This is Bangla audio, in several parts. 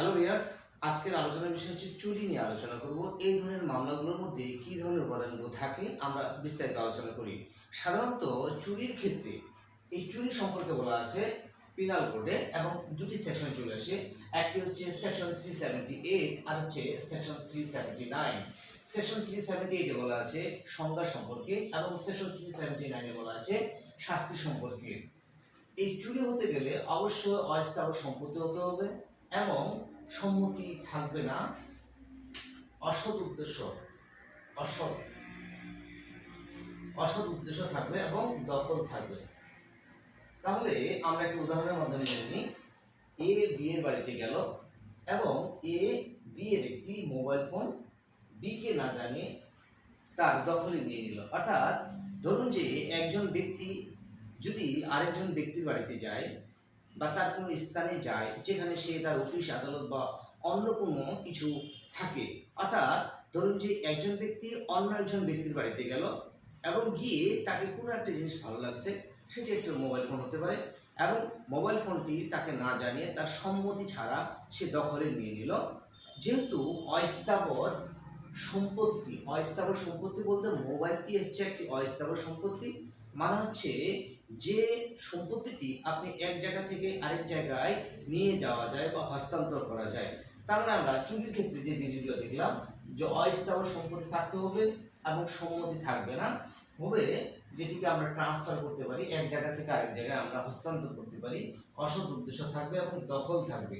হ্যালো রিয়ার্স আজকের আলোচনার বিষয় হচ্ছে চুরি নিয়ে আলোচনা করব। এই ধরনের মামলাগুলোর মধ্যে কী ধরনের উপাদানগুলো থাকে আমরা বিস্তারিত আলোচনা করি। সাধারণত চুরির ক্ষেত্রে এই চুরি সম্পর্কে বলা আছে পিনাল কোডে এবং দুটি সেকশন চলে আসে। একটি হচ্ছে সেকশন থ্রি সেভেন্টি এইট আর হচ্ছে section three seventy nine section three seventy এইটে বলা আছে সংজ্ঞা সম্পর্কে এবং সেকশন থ্রি সেভেন্টি নাইনে বলা আছে শাস্তি সম্পর্কে। এই চুরি হতে গেলে অবশ্যই অস্থাবর সম্পত্তি হতে হবে। এবং সম্মতি থাকবে না। অসৎ উদ্দেশ্য, অসৎ অসৎ উদ্দেশ্য থাকবে এবং দখল থাকবে। তাহলে আমরা একটা উদাহরণের মাধ্যমে জেনে নিই। এ বিয়ের বাড়িতে গেল এবং এ বিয়ের একটি মোবাইল ফোন বিকে না জানিয়ে তার দখলে নিয়ে নিল। অর্থাৎ ধরুন যে একজন ব্যক্তি যদি আরেকজন ব্যক্তির বাড়িতে যায় বা তার কোনো স্থানে যায়, যেখানে সে তার অফিস আদালত বা অন্য কোনো কিছু থাকে। অর্থাৎ ধরুন যে একজন ব্যক্তি অন্য একজন ব্যক্তির বাড়িতে গেল এবং গিয়ে তাকে কোনো একটা জিনিস ভালো লাগছে, সেটি একটা মোবাইল ফোন হতে পারে এবং মোবাইল ফোনটি তাকে না জানিয়ে তার সম্মতি ছাড়া সে দখলে নিয়ে নিল। যেহেতু অস্থাবর সম্পত্তি অস্থাবর সম্পত্তি বলতে মোবাইলটি হচ্ছে একটি অস্থাবর সম্পত্তি মানে হচ্ছে যে সম্পত্তিটি আপনি এক জায়গা থেকে আরেক জায়গায় নিয়ে যাওয়া যায় বা হস্তান্তর করা যায়, তার মানে আমরা চুরির ক্ষেত্রে যে জিনিসগুলো দেখলাম, যে অস্থাবর সম্পত্তি থাকতে হবে এবং সম্মতি থাকবে না, হবে যেটিকে আমরা ট্রান্সফার করতে পারি, এক জায়গা থেকে আরেক জায়গায় আমরা হস্তান্তর করতে পারি, অসৎ উদ্দেশ্য থাকবে এবং দখল থাকবে।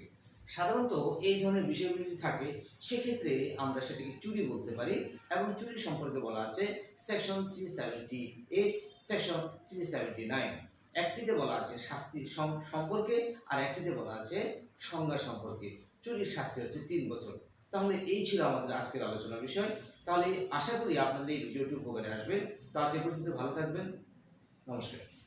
সাধারণত এই ধরনের বিষয়গুলি যদি থাকে, সেক্ষেত্রে আমরা সেটাকে চুরি বলতে পারি এবং চুরি সম্পর্কে বলা আছে section three seventy eight section three seventy nine একটিতে বলা আছে শাস্তি সম্পর্কে আর একটিতে বলা আছে সংজ্ঞা সম্পর্কে। চুরির শাস্তি হচ্ছে তিন বছর। তাহলে এই ছিল আমাদের আজকের আলোচনার বিষয়। তাহলে আশা করি আপনাদের এই ভিডিওটি উপকারে আসবে। তো আজ এ পর্যন্ত ভালো থাকবেন। নমস্কার।